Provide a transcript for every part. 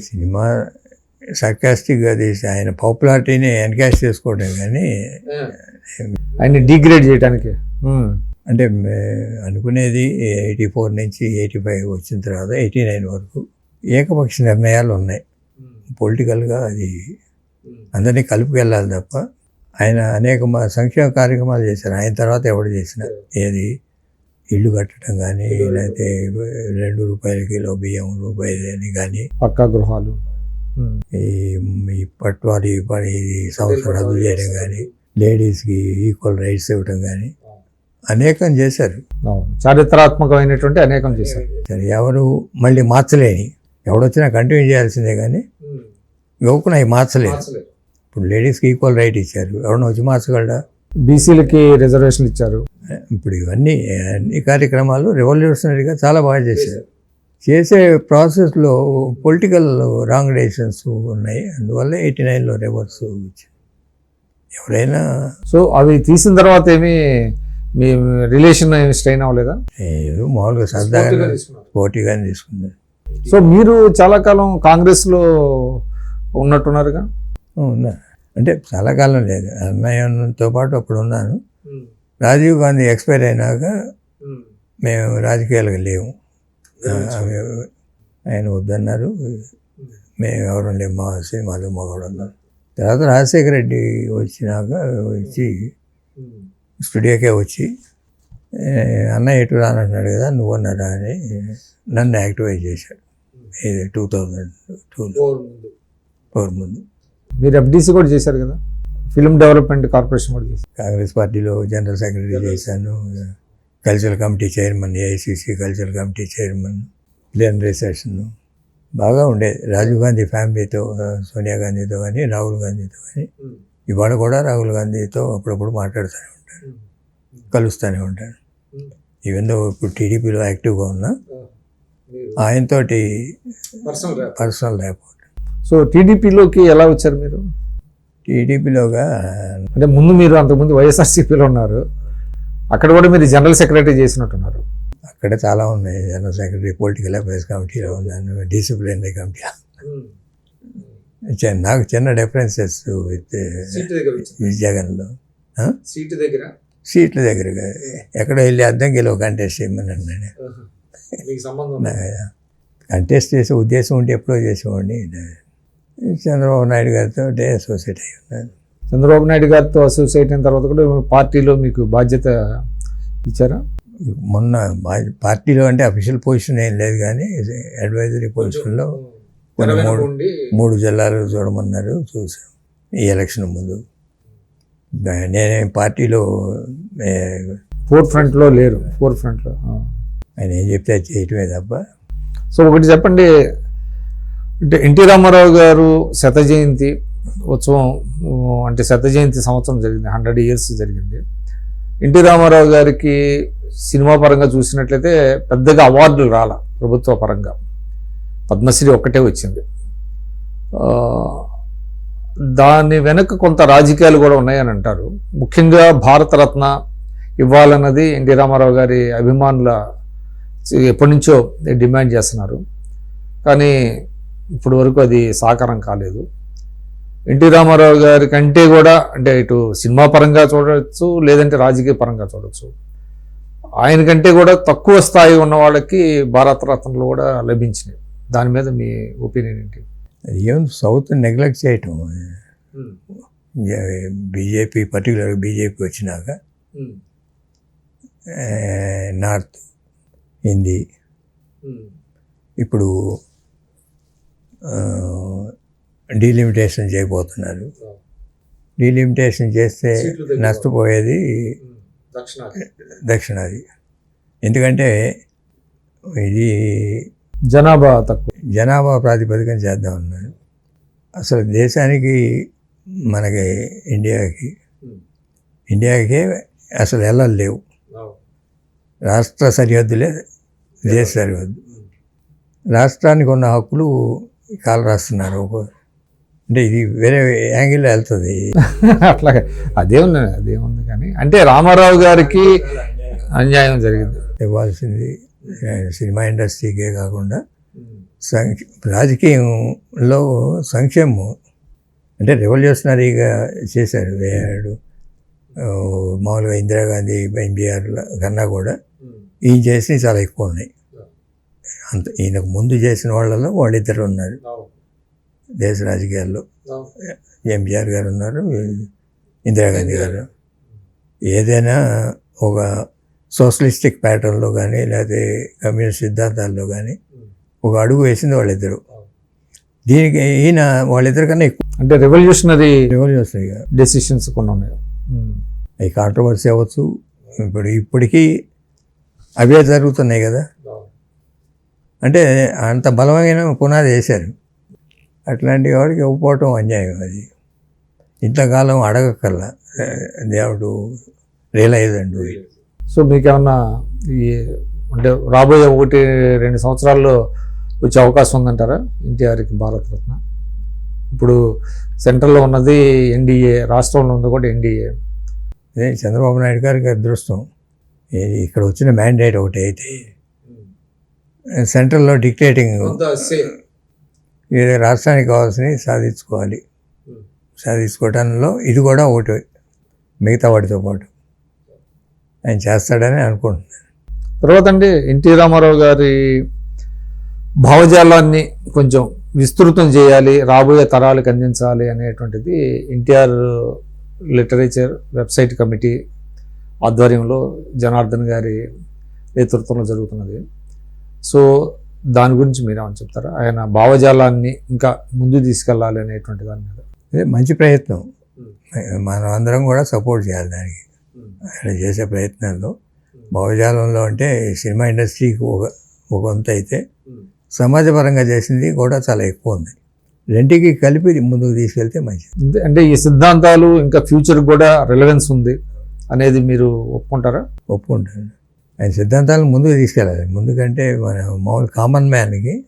Cinema సర్కాస్టిక్గా తీసి ఆయన పాపులారిటీని encash చేసుకోవడం కానీ ఆయన్ని డిగ్రేడ్ చేయడానికి. అంటే అనుకునేది ఎయిటీ ఫోర్ నుంచి ఎయిటీ ఫైవ్ వచ్చిన తర్వాత ఎయిటీ నైన్ వరకు ఏకపక్ష నిర్ణయాలు ఉన్నాయి. పొలిటికల్గా అది అందరినీ కలుపుకెళ్ళాలి తప్ప ఆయన అనేక సంక్షేమ కార్యక్రమాలు చేశారు. ఆయన తర్వాత ఎవడు చేసిన ఏది ఇల్లు కట్టడం కానీ లేకపోతే రెండు రూపాయల కిలో బియ్యం రూపాయలు అని కానీ పక్కా గృహాలు. ఈ ఈ పట్వారి పని సంవత్సరం రద్దు చేయడం కానీ లేడీస్కి ఈక్వల్ రైట్స్ ఇవ్వడం కానీ అనేకం చేశారు. చారిత్రాత్మకమైనటువంటి అనేకం చేశారు. సరే ఎవరు మళ్ళీ మార్చలేని ఎవడొచ్చినా కంటిన్యూ చేయాల్సిందే కానీ గౌకున అవి మార్చలేదు. ఇప్పుడు లేడీస్కి ఈక్వల్ రైట్ ఇచ్చారు. ఎవరిని వచ్చి మార్చగలడా? బీసీలకి రిజర్వేషన్ ఇచ్చారు. ఇప్పుడు ఇవన్నీ అన్ని కార్యక్రమాలు రెవల్యూషనరీగా చాలా బాగా చేశారు. చేసే ప్రాసెస్లో పొలిటికల్ రాంగ్ డెసిషన్స్ ఉన్నాయి. అందువల్ల ఎయిటీ నైన్లో రివర్స్ వచ్చింది. ఎవరైనా సో అవి తీసిన తర్వాత ఏమి మీ రిలేషన్ ఏమి స్ట్రెయిన్ అవ్వలేదా? ఏదో మామూలుగా సరదాగా పోటీగానే తీసుకున్నారు. సో మీరు చాలా కాలం కాంగ్రెస్లో ఉన్నట్టున్నారుగా? ఉన్నా. అంటే చాలా కాలం లేదు. అన్నయ్యతో పాటు అప్పుడు ఉన్నాను. రాజీవ్ గాంధీ ఎక్స్పైర్ అయినాక మేము రాజకీయాలకు ఆ, ఆయన వద్దన్నారు. మేము ఎవరు లేము. మా సినిమాలు మగవాడు అన్నారు తర్వాత రాజశేఖర రెడ్డి వచ్చినాక వచ్చి స్టూడియోకే వచ్చి "ఏ, అన్నయ్య ఎటు రానంటున్నాడు కదా నువ్వు అన్నారా అని నన్ను యాక్టివేట్ చేశాడు. ఇది టూ థౌజండ్ టూలో. ఫోర్ ముందు. మీరు ఎఫ్డీసీ కూడా చేశారు కదా? ఫిల్మ్ డెవలప్మెంట్ కార్పొరేషన్ కూడా చేశారు. కాంగ్రెస్ పార్టీలో జనరల్ సెక్రటరీ చేశాను. Cultural committee chairman AICC cultural committee chairman plenary session బాగా ఉండేది రాజీవ్ గాంధీ ఫ్యామిలీతో సోనియా గాంధీతో కానీ రాహుల్ గాంధీతో కానీ. ఇవాళ కూడా రాహుల్ గాంధీతో అప్పుడప్పుడు మాట్లాడుతూనే ఉంటాను కలుస్తూనే ఉంటాను ఈవెన్ దో ఇప్పుడు టీడీపీలో యాక్టివ్గా ఉన్నా ఆయనతోటి పర్సనల్ ర్యాపోర్ట్ సో టీడీపీలోకి ఎలా వచ్చారు మీరు? టీడీపీలోగా అంటే ముందు మీరు అంతకుముందు వైఎస్ఆర్సీపీలో ఉన్నారు. అక్కడ కూడా మీరు జనరల్ సెక్రటరీ చేసినట్టున్నారు. అక్కడ చాలా ఉన్నాయి జనరల్ సెక్రటరీ పొలిటికల్ అఫైర్స్ కమిటీలో ఉన్నాను డిసిప్లినరీ కమిటీ. చిన్న- నాకు చిన్న డిఫరెన్సెస్ విత్ జగన్లో? సీటు దగ్గర? సీట్ల దగ్గరగా ఎక్కడో వెళ్ళి అద్దంకిలో కంటెస్ట్ చేయమని అన్నాడు. కంటెస్ట్ చేసే ఉద్దేశం ఉంటే ఎప్పుడో చేసేవాడిని. చంద్రబాబు నాయుడు గారితో డే అసోసియేట్ అయి ఉన్నాను. చంద్రబాబు నాయుడు గారితో అసోసియేట్ అయిన తర్వాత కూడా పార్టీలో మీకు బాధ్యత ఇచ్చారా? మొన్న పార్టీలో అంటే అఫీషియల్ పొజిషన్ ఏం లేదు కానీ అడ్వైజరీ పొజిషన్లో కొన్ని మూడు మూడు జిల్లాలు చూడమన్నారు చూసాం. ఈ ఎలక్షన్ ముందు. నేనే పార్టీలో ఫోర్ ఫ్రంట్లో లేరు ఫోర్ ఫ్రంట్లో ఆయన ఏం చెప్తే అది చేయటమే తప్ప. సో ఒకటి చెప్పండి అంటే ఎన్టీ రామారావు గారు శత జయంతి ఉత్సవం అంటే శత జయంతి సంవత్సరం జరిగింది. హండ్రెడ్ ఇయర్స్ జరిగింది. ఎన్టీ రామారావు గారికి సినిమా పరంగా చూసినట్లయితే పెద్దగా అవార్డులు రాల ప్రభుత్వ పరంగా. పద్మశ్రీ ఒక్కటే వచ్చింది. దాని వెనక కొంత రాజకీయాలు కూడా ఉన్నాయని అంటారు. ముఖ్యంగా భారతరత్న ఇవ్వాలన్నది ఎన్టీ రామారావు గారి అభిమానుల ఎప్పటి నుంచో డిమాండ్ చేస్తున్నారు. కానీ ఇప్పటి వరకు అది సాకారం కాలేదు. ఎన్టీ రామారావు గారి కంటే కూడా అంటే ఇటు సినిమా పరంగా చూడవచ్చు లేదంటే రాజకీయ పరంగా చూడవచ్చు ఆయన కంటే కూడా తక్కువ స్థాయి ఉన్న వాళ్ళకి భారతరత్నలు కూడా లభించినాయి దాని మీద మీ ఒపీనియన్ ఏంటి? ఏం సౌత్ నెగ్లెక్ట్ చేయటం. బీజేపీ పర్టికులర్గా బీజేపీ వచ్చినాక. నార్త్ హిందీ. ఇప్పుడు డీలిమిటేషన్ చేయబోతున్నారు. డీలిమిటేషన్ చేస్తే. నష్టపోయేది దక్షిణాది. ఎందుకంటే ఇది జనాభా తక్కువ. జనాభా ప్రాతిపదికన చేద్దాం అన్నారు. అసలు దేశానికి మనకి ఇండియాకి ఇండియాకి అసలు వెళ్ళలు లేవు. రాష్ట్ర సరిహద్దులే దేశ సరిహద్దు. రాష్ట్రానికి ఉన్న హక్కులు కాలు రాస్తున్నారు. అంటే ఇది వేరే యాంగిల్లో వెళ్తుంది. అట్లా అదేముంది అదేముంది కానీ. అంటే రామారావు గారికి అన్యాయం జరిగింది. ఇవ్వాల్సింది సినిమా ఇండస్ట్రీకే కాకుండా సంక్ష రాజకీయంలో సంక్షేమం. అంటే రెవల్యూషనరీగా చేశారు ఆ, మామూలుగా ఇందిరాగాంధీ ఎన్టీఆర్ కన్నా కూడా ఈయన చేసి చాలా ఎక్కువ ఉన్నాయి. అంత ఈయనకు ముందు చేసిన వాళ్ళలో వాళ్ళిద్దరు ఉన్నారు. దేశ రాజకీయాల్లో ఎంజిఆర్ గారు ఉన్నారు ఇందిరాగాంధీ గారు. ఏదైనా ఒక సోషలిస్టిక్ ప్యాటర్న్లో కానీ లేకపోతే కమ్యూనిస్ట్ సిద్ధాంతాల్లో కానీ ఒక అడుగు వేసింది వాళ్ళిద్దరు. దీనికి ఈయన వాళ్ళిద్దరి కన్నా ఎక్కువ అంటే రెవల్యూషనరీ రెవల్యూషనరీగా డెసిషన్స్ కొన్ని ఉన్నాయి. అవి కాంట్రవర్సీ అవ్వచ్చు ఇప్పుడు ఇప్పటికీ అవే జరుగుతున్నాయి కదా. అంటే అంత బలమైన పునాది వేశారు. అట్లాంటి వాడికి ఇవ్వకపోవటం అన్యాయం అది. ఇంతకాలం అడగక్కర్లా. దేవుడు రియలైజ్ అండు సో మీకు ఏమన్నా ఈ అంటే రాబోయే ఒకటి రెండు సంవత్సరాల్లో వచ్చే అవకాశం ఉందంటారా ఎన్టీఆర్కి భారతరత్న ఇప్పుడు సెంట్రల్లో ఉన్నది ఎన్డీఏ రాష్ట్రంలో ఉంది కూడా ఎన్డీఏ. ఇదే చంద్రబాబు నాయుడు గారికి అదృష్టం. ఇక్కడ వచ్చిన మ్యాండేట్ ఒకటి అయితే సెంట్రల్లో డిక్టేటింగ్ రాష్ట్రానికి కావాల్సినవి సాధించుకోవాలి. సాధించుకోవడంలో ఇది కూడా ఒకటి. మిగతా వాటితో పాటు. ఆయన చేస్తాడని అనుకుంటున్నాను. తర్వాత అండి ఎన్టీ రామారావు గారి భావజాలాన్ని కొంచెం విస్తృతం చేయాలి రాబోయే తరాలకు అందించాలి అనేటువంటిది ఎన్టీఆర్ లిటరేచర్ వెబ్సైట్ కమిటీ ఆధ్వర్యంలో జనార్దన్ గారి నేతృత్వంలో జరుగుతున్నది. సో దాని గురించి మీరు ఏమని చెప్తారా? ఆయన భావజాలాన్ని ఇంకా ముందు తీసుకెళ్ళాలి అనేటువంటి దాని మీద. ఇది మంచి ప్రయత్నం. మనం అందరం కూడా సపోర్ట్ చేయాలి దానికి. ఆయన చేసే ప్రయత్నాల్లో భావజాలంలో అంటే సినిమా ఇండస్ట్రీకి ఒక ఒక వంతు అయితే సమాజపరంగా చేసింది కూడా చాలా ఎక్కువ ఉంది. రెంటికి కలిపి ముందుకు తీసుకెళ్తే మంచిది. అంటే ఈ సిద్ధాంతాలు ఇంకా ఫ్యూచర్ కూడా రిలవెన్స్ ఉంది అనేది మీరు ఒప్పుకుంటారా? ఒప్పుకుంటాను. ఆయన సిద్ధాంతాలను ముందుకు తీసుకెళ్ళాలి. ముందుకంటే మన మామూలు కామన్ మ్యాన్కి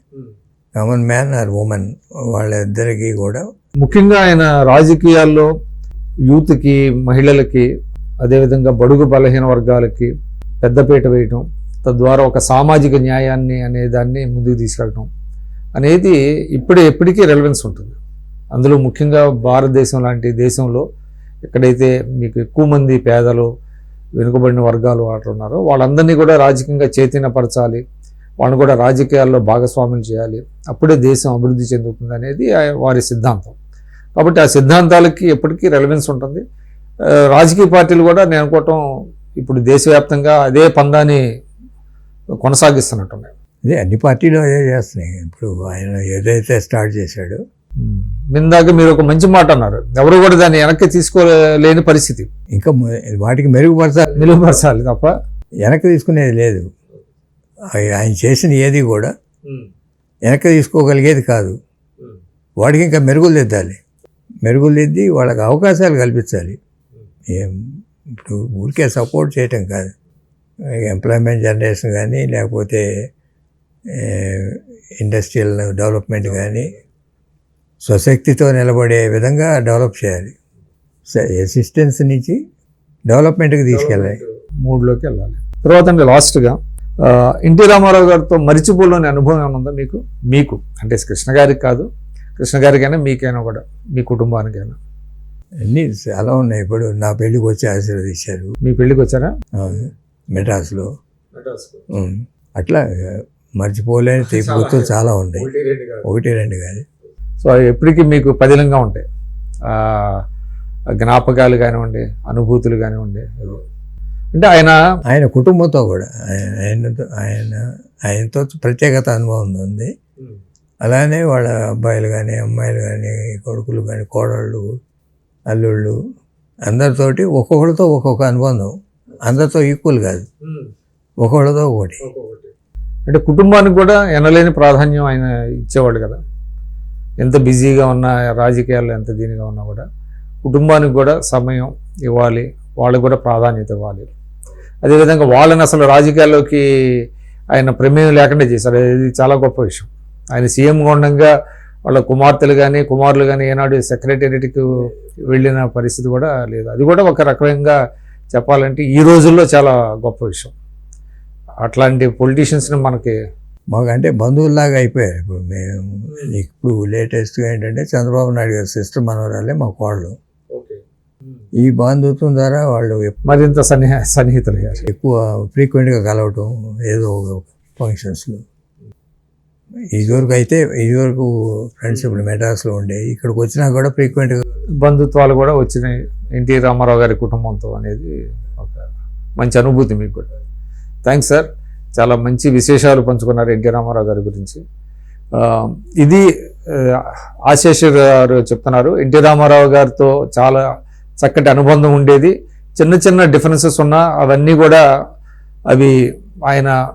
కామన్ మ్యాన్ ఆర్ ఉమెన్ వాళ్ళిద్దరికీ కూడా ముఖ్యంగా ఆయన రాజకీయాల్లో యూత్కి మహిళలకి అదేవిధంగా బడుగు బలహీన వర్గాలకి పెద్దపీట వేయటం తద్వారా ఒక సామాజిక న్యాయాన్ని అనే దాన్ని ముందుకు తీసుకెళ్ళటం. అనేది ఇప్పుడే ఎప్పటికీ రెలవెన్స్ ఉంటుంది. అందులో ముఖ్యంగా భారతదేశం లాంటి దేశంలో ఎక్కడైతే మీకు ఎక్కువ మంది పేదలు వెనుకబడిన వర్గాలు వాటి ఉన్నారో. వాళ్ళందరినీ కూడా రాజకీయంగా చైతన్యపరచాలి. వాళ్ళని కూడా రాజకీయాల్లో భాగస్వాములు చేయాలి. అప్పుడే దేశం అభివృద్ధి చెందుతుంది అనేది వారి సిద్ధాంతం. కాబట్టి ఆ సిద్ధాంతాలకి ఎప్పటికీ రెలవెన్స్ ఉంటుంది. రాజకీయ పార్టీలు కూడా నేను అనుకోవటం ఇప్పుడు దేశవ్యాప్తంగా అదే పందాన్ని కొనసాగిస్తున్నట్టున్నాయి. అదే అన్ని పార్టీలు అదే చేస్తున్నాయి. ఇప్పుడు ఆయన ఏదైతే స్టార్ట్ చేశాడో ఇందాక మీరు ఒక మంచి మాట అన్నారు. ఎవరు కూడా దాన్ని వెనక్కి తీసుకోలేని పరిస్థితి. ఇంకా వాటికి మెరుగుపరచాలి. నిలువపరచాలి తప్ప. వెనక్కి తీసుకునేది లేదు. ఆయ- ఆయన చేసిన ఏది కూడా వెనక్కి తీసుకోగలిగేది కాదు. వాడికి ఇంకా మెరుగులు దిద్దాలి. మెరుగులు దిద్ది వాళ్ళకి అవకాశాలు కల్పించాలి. ఏం ఇప్పుడు ఊరికే సపోర్ట్ చేయటం కాదు. ఎంప్లాయ్మెంట్ జనరేషన్ కానీ లేకపోతే ఇండస్ట్రియల్ డెవలప్మెంట్ కానీ స్వశక్తితో నిలబడే విధంగా డెవలప్ చేయాలి. అసిస్టెన్స్ నుంచి డెవలప్మెంట్కి తీసుకెళ్ళాలి. మూడులోకి వెళ్ళాలి. తర్వాత అండి లాస్ట్గా ఎన్టీ రామారావు గారితో మరిచిపోలేని అనుభవం ఏమైనా ఉందా మీకు? మీకు. అంటే కృష్ణ గారికి కాదు. కృష్ణ గారికైనా మీకైనా కూడా మీ కుటుంబానికైనా. అన్నీ చాలా ఉన్నాయి. ఇప్పుడు నా పెళ్ళికి వచ్చి ఆశీర్వదించారు. మీ పెళ్ళికి వచ్చారా? అవును, మెడ్రాస్లో. అట్లా మర్చిపోలేని తీపి గుర్తులు చాలా ఉన్నాయి. ఒకటి రెండు కాదు. సో ఎప్పటికీ మీకు పదిలంగా ఉంటాయి. జ్ఞాపకాలు కానివ్వండి అనుభూతులు కానివ్వండి. అంటే ఆయన ఆయన కుటుంబంతో కూడా ఆయన- ఆయనతో ఆయన ఆయనతో ప్రత్యేకత అనుభవం ఉంది. అలానే వాళ్ళ అబ్బాయిలు కానీ అమ్మాయిలు కానీ కొడుకులు కానీ కోడళ్ళు అల్లుళ్ళు అందరితోటి ఒక్కొక్కరితో ఒక్కొక్క అనుబంధం. అందరితో ఈక్వల్ కాదు. ఒక్కొక్కరితో ఒకటి. అంటే కుటుంబానికి కూడా ఎనలేని ప్రాధాన్యం ఆయన ఇచ్చేవాడు కదా. ఎంత బిజీగా ఉన్నా రాజకీయాల్లో ఎంత దీనిగా ఉన్నా కూడా కుటుంబానికి కూడా సమయం ఇవ్వాలి వాళ్ళకి కూడా ప్రాధాన్యత ఇవ్వాలి. అదేవిధంగా వాళ్ళని అసలు రాజకీయాల్లోకి ఆయన ప్రమేయం లేకుండా చేశారు. ఇది చాలా గొప్ప విషయం. ఆయన సీఎంగా ఉండగా వాళ్ళ కుమార్తెలు కానీ కుమారులు కానీ ఏనాడు సెక్రటేరియట్కి వెళ్ళిన పరిస్థితి కూడా లేదు. అది కూడా ఒక రకంగా చెప్పాలంటే ఈ రోజుల్లో చాలా గొప్ప విషయం. అట్లాంటి పొలిటీషియన్స్ని మనకి మాకు అంటే బంధువుల్లాగా అయిపోయారు. ఇప్పుడు మేము ఇప్పుడు లేటెస్ట్గా ఏంటంటే చంద్రబాబు నాయుడు గారి సిస్టర్ మనవరాలే మా కోళ్ళు ఈ బంధుత్వం ద్వారా వాళ్ళు మరింత సన్నిహ సన్నిహితులయ్యారు. ఎక్కువ ఫ్రీక్వెంట్గా కలవటం ఏదో ఒక ఫంక్షన్స్లో. ఇదివరకు అయితే ఇదివరకు ఫ్రెండ్స్ ఇప్పుడు మెడ్రాస్లో ఉండే ఇక్కడికి వచ్చినా కూడా ఫ్రీక్వెంట్గా బంధుత్వాలు కూడా వచ్చినాయి. ఎన్టీ రామారావు గారి కుటుంబంతో అనేది ఒక మంచి అనుభూతి మీకు కూడా. Thanks sir. చాలా మంచి విశేషాలు పంచుకున్నారు ఎన్టీ రామారావు గారి గురించి. ఇది ఆ, ఆశేష్ గారు చెప్తున్నారు ఎన్టీ రామారావు గారితో చాలా చక్కటి అనుబంధం ఉండేది. చిన్న చిన్న డిఫరెన్సెస్ ఉన్నా అవన్నీ కూడా అవి ఆయన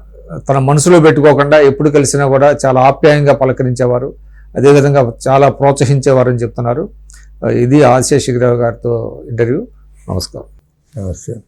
తన మనసులో పెట్టుకోకుండా ఎప్పుడు కలిసినా కూడా చాలా ఆప్యాయంగా పలకరించేవారు. అదేవిధంగా చాలా ప్రోత్సహించేవారు అని చెప్తున్నారు. ఇది ఆశేష్ గారితో ఇంటర్వ్యూ. నమస్కారం. నమస్తే.